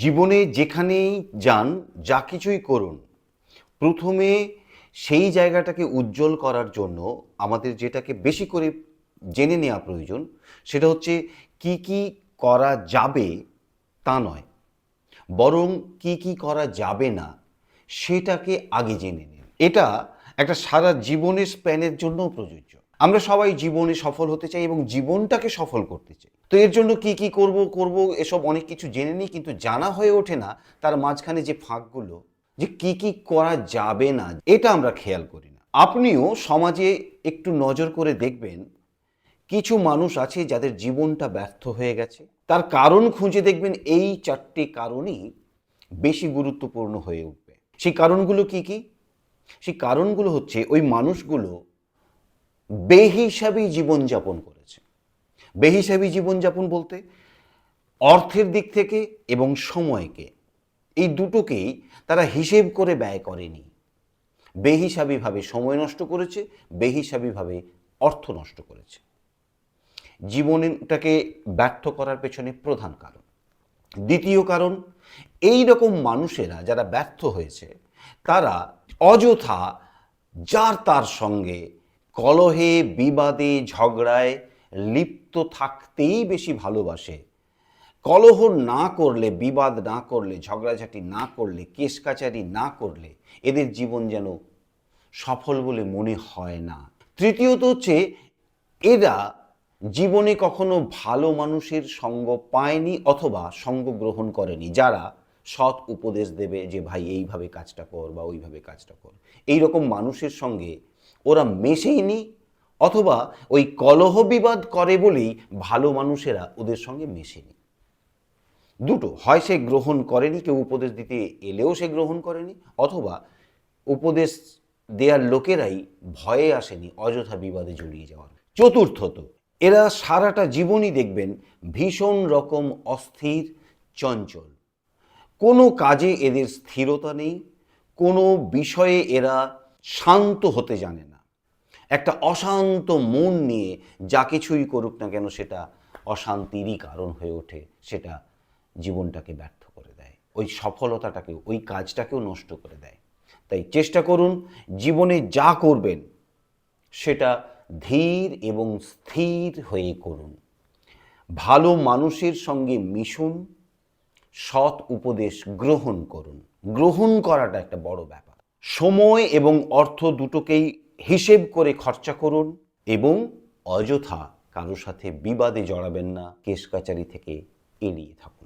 জীবনে যেখানেই যান, যা কিছুই করুন, প্রথমে সেই জায়গাটাকে উজ্জ্বল করার জন্য আমাদের যেটাকে বেশি করে জেনে নেওয়া প্রয়োজন, সেটা হচ্ছে কি কি করা যাবে তা নয়, বরং কি কি করা যাবে না, সেটাকে আগে জেনে নিন। এটা একটা সারা জীবনের স্প্যানের জন্যও প্রযোজ্য। আমরা সবাই জীবনে সফল হতে চাই এবং জীবনটাকে সফল করতে চাই। তো এর জন্য কি কি করব করব, এসব অনেক কিছু জেনে নিই, কিন্তু জানা হয়ে ওঠে না তার মাঝখানে যে ফাঁকগুলো, যে কি কি করা যাবে না, এটা আমরা খেয়াল করি না। আপনিও সমাজে একটু নজর করে দেখবেন, কিছু মানুষ আছে যাদের জীবনটা ব্যর্থ হয়ে গেছে। তার কারণ খুঁজে দেখবেন, এই চারটি কারণই বেশি গুরুত্বপূর্ণ হয়ে উঠবে। সেই কারণগুলো কি কি? সেই কারণগুলো হচ্ছে ওই মানুষগুলো বেহিসাবি জীবনযাপন করেছে। বেহিসাবি জীবনযাপন বলতে অর্থের দিক থেকে এবং সময়কে, এই দুটোকেই তারা হিসেব করে ব্যয় করেনি। বেহিসাবিভাবে সময় নষ্ট করেছে, বেহিসাবিভাবে অর্থ নষ্ট করেছে। জীবনটাকে ব্যর্থ করার পেছনে প্রধান কারণ। দ্বিতীয় কারণ, এই রকম মানুষেরা যারা ব্যর্থ হয়েছে, তারা অযথা যার তার সঙ্গে কলহে বিবাদে ঝগড়ায় লিপ্ত থাকতেই বেশি ভালোবাসে। কলহ না করলে, বিবাদ না করলে, ঝগড়াঝাটি না করলে কেস কাচারি না করলে এদের জীবন যেন সফল বলে মনে হয় না। তৃতীয়ত হচ্ছে, এরা জীবনে কখনো ভালো মানুষের সঙ্গ পায়নি অথবা সঙ্গ গ্রহণ করেনি। যারা সৎ উপদেশ দেবে যে, ভাই, এইভাবে কাজটা কর বা ওইভাবে কাজটা কর। এই রকম মানুষের সঙ্গে ওরা মেশেইনি অথবা ওই কলহ বিবাদ করে বলেই ভালো মানুষেরা ওদের সঙ্গে মেশেনি। দুটো, হয় সে গ্রহণ করেনি, কেউ উপদেশ দিতে এলেও সে গ্রহণ করেনি, অথবা উপদেশ দেয়ার লোকেরাই ভয়ে আসেনি, অযথা বিবাদে জড়িয়ে যাওয়ার। চতুর্থত, এরা সারাটা জীবনই দেখবেন ভীষণ রকম অস্থির, চঞ্চল। কোনো কাজে এদের স্থিরতা নেই, কোনো বিষয়ে এরা শান্ত হতে জানে না। একটা অশান্ত মন নিয়ে যা কিছুই করুক না কেন সেটা অশান্তিরই কারণ হয়ে ওঠে, সেটা জীবনটাকে ব্যর্থ করে দেয়। ওই সফলতাটাকে, ওই কাজটাকেও নষ্ট করে দেয়। তাই চেষ্টা করুন জীবনে যা করবেন, সেটা ধীর এবং স্থির হয়ে করুন। ভালো মানুষের সঙ্গে মিশুন, সৎ উপদেশ গ্রহণ করুন। গ্রহণ করাটা একটা বড় ব্যাপার। সময় এবং অর্থ দুটোকেই হিসেব করে খরচা করুন এবং অযথা কারও সাথে বিবাদে জড়াবেন না কেস কাচারি থেকে এড়িয়ে থাকুন।